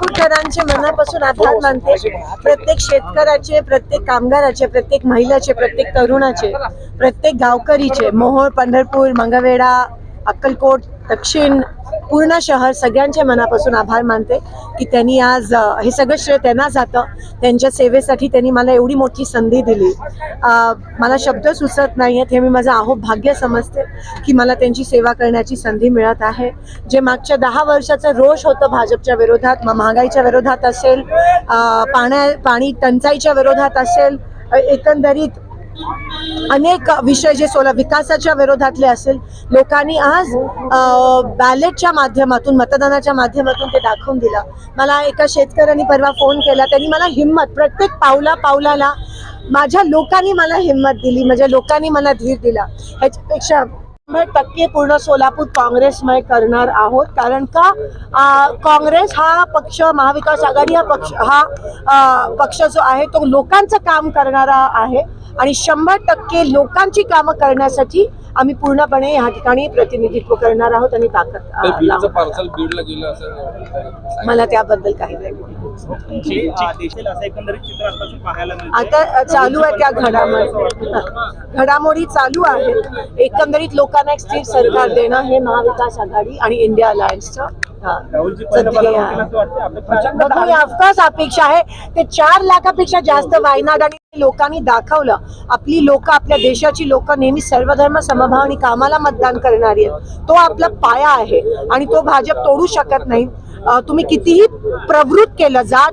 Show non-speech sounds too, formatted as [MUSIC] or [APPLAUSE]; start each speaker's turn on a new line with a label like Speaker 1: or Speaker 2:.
Speaker 1: नागपूरकरांचे मनापासून आभार मानते. प्रत्येक शेतकऱ्याचे प्रत्येक कामगाराचे प्रत्येक महिलाचे प्रत्येक तरुणाचे प्रत्येक गावकरीचे मोहोळ पंढरपूर मंगळवेढा अक्कलकोट दक्षिण पूर्ण शहर सगळ्यांच्या मनापासून आभार मानते की त्यांनी आज हे सगळं श्रेय त्यांना जातं. त्यांच्या सेवेसाठी त्यांनी मला एवढी मोठी संधी दिली. मला शब्द सुचत नाही आहेत हे मी माझं आहो भाग्य समजते की मला त्यांची सेवा करण्याची संधी मिळत आहे. जे मागच्या दहा वर्षाचं रोष होतं भाजपच्या विरोधात महागाईच्या विरोधात असेल पाण्या पाणी टंचाईच्या विरोधात असेल एकंदरीत अनेक विषय जे सोला विकासाच्या विरोधातले असेल लोकांनी आज बॅलेटच्या माध्यमातून मतदानाच्या माध्यमातून ते दाखवून दिलं. मला एका शेतकऱ्यांनी परवा फोन केला त्यांनी मला हिंमत प्रत्येक पावला पावलाला माझ्या लोकांनी मला हिंमत दिली माझ्या लोकांनी मला धीर दिला. ह्याच्यापेक्षा शंभर टक्के पूर्ण सोलापूर काँग्रेसमय करणार आहोत. कारण का? काँग्रेस हा पक्ष महाविकास आघाडी हा पक्ष हा आ, पक्ष जो आहे तो लोकांचं काम करणारा आहे. आणि शंभर टक्के लोकांची कामं करण्यासाठी आम्ही पूर्णपणे या ठिकाणी प्रतिनिधित्व करणार आहोत आणि ताकद मला त्याबद्दल काही नाही.
Speaker 2: जी- आ, देशात असं एकंदरीत चित्र आताचं पाहायला मिळतं
Speaker 1: आता चालू आहे त्या घडामोडी. [LAUGHS] घडामोडी चालू आहेत. एकंदरीत लोकांना एक स्थिर सरकार देणं हे महाविकास आघाडी आणि इंडिया अलायन्सचं ऑफकोर्स अपेक्षा आहे. ते चार लाखापेक्षा जास्त वायनाड आणि लोकांनी दाखवलं. आपली लोक आपल्या देशाची लोक नेहमी सर्वधर्म समभाव आणि कामाला मतदान करणारी आहेत. तो आपला पाया आहे आणि तो भाजप तोडू शकत नाही. तुम्ही कितीही प्रवृत्त केलं जात